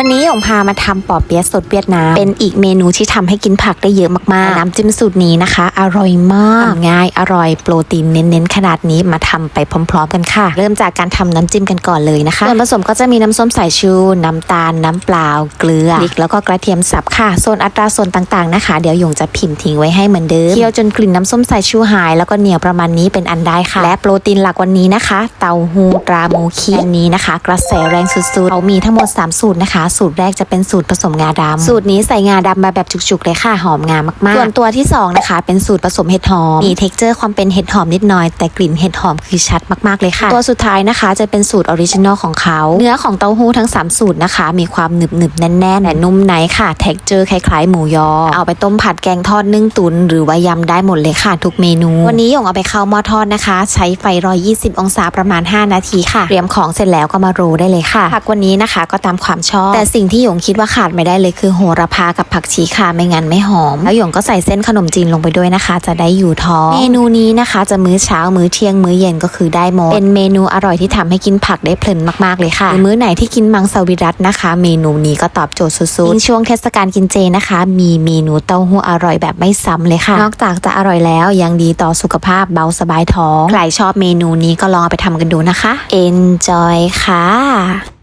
วันนี้หยงพามาทำปอเปี๊ยะสดเวียดนาม เป็นอีกเมนูที่ทำให้กินผักได้เยอะมากๆ น้ำจิ้มสูตรนี้นะคะ อร่อยมากทำง่าย อร่อย โปรตีนเน้นๆ ขนาดนี้มาทำไปพร้อม ๆ กันค่ะ เริ่มจากการทำน้ำจิ้มกันก่อนเลยนะคะ ส่วนผสมก็จะมีน้ำส้มสายชู น้ำตาล น้ำเปล่า เกลือพริกแล้วก็กระเทียมสับค่ะ ส่วนอัตราส่วนต่างๆ นะคะ เดี๋ยวหยงจะพิมพ์ทิ้งไว้ให้เหมือนเดิม เคี่ยวจนกลิ่นน้ำส้มสายชูหาย แล้วก็เหนียวประมาณนี้เป็นอันได้ค่ะ และโปรตีนหลักวันนี้นะคะ เต้าหู้ตราโมคีอันนี้นะคะ กระแสแรงสุดๆเขามีทั้งหมด 3 สูตรนะคะสูตรแรกจะเป็นสูตรผสมงาดำสูตรนี้ใส่งาดำมาแบบจุกๆเลยค่ะหอมงามากๆ ส่วนตัวที่2นะคะเป็นสูตรผสมเห็ดหอมมีเท็กเจอร์ความเป็นเห็ดหอมนิดหน่อยแต่กลิ่นเห็ดหอมคือชัดมากๆเลยค่ะ ตัวสุดท้ายนะคะ จะเป็นสูตรออริจินอลของเขาเนื้อของเต้าหู้ทั้ง 3 สูตรนะคะ มีความหนึบหนึบๆแน่นๆแต่นุ่มในค่ะเท็กเจอร์คล้ายๆหมูยอ เอาไปต้มผัดแกงทอดนึ่งตุ๋นหรือว่ายำได้หมดเลยค่ะ ทุกเมนู วันนี้หยงเอาไปเข้าหม้อทอดนะคะ ใช้ไฟ120 องศาประมาณ 5 นาทีค่ะเตรียมของเสร็จแล้วก็มาโรยได้เลยค่ะผักวันนี้นะคะ ก็ตามความชอบแต่สิ่งที่หยงคิดว่าขาดไม่ได้เลยคือโหระพากับผักชีค่ะไม่งั้นไม่หอม แล้วหยงก็ใส่เส้นขนมจีนลงไปด้วยนะคะ จะได้อยู่ท้อง เมนูนี้นะคะ จะมื้อเช้ามื้อเที่ยงมื้อเย็นก็คือได้หมดเป็นเมนูอร่อยที่ทำให้กินผักได้เพลินมากๆเลยค่ะหรือมื้อไหนที่กินมังสวิรัตนะคะ เมนูนี้ก็ตอบโจทย์สุดๆยิ่งช่วงเทศกาลกินเจนะคะ มีเมนูเต้าหู้อร่อยแบบไม่ซ้ำเลยค่ะ นอกจากจะอร่อยแล้วยังดีต่อสุขภาพเบาสบายท้องใครชอบเมนูนี้ก็ลองเอาไปทำกันดูนะคะ enjoy ค่ะ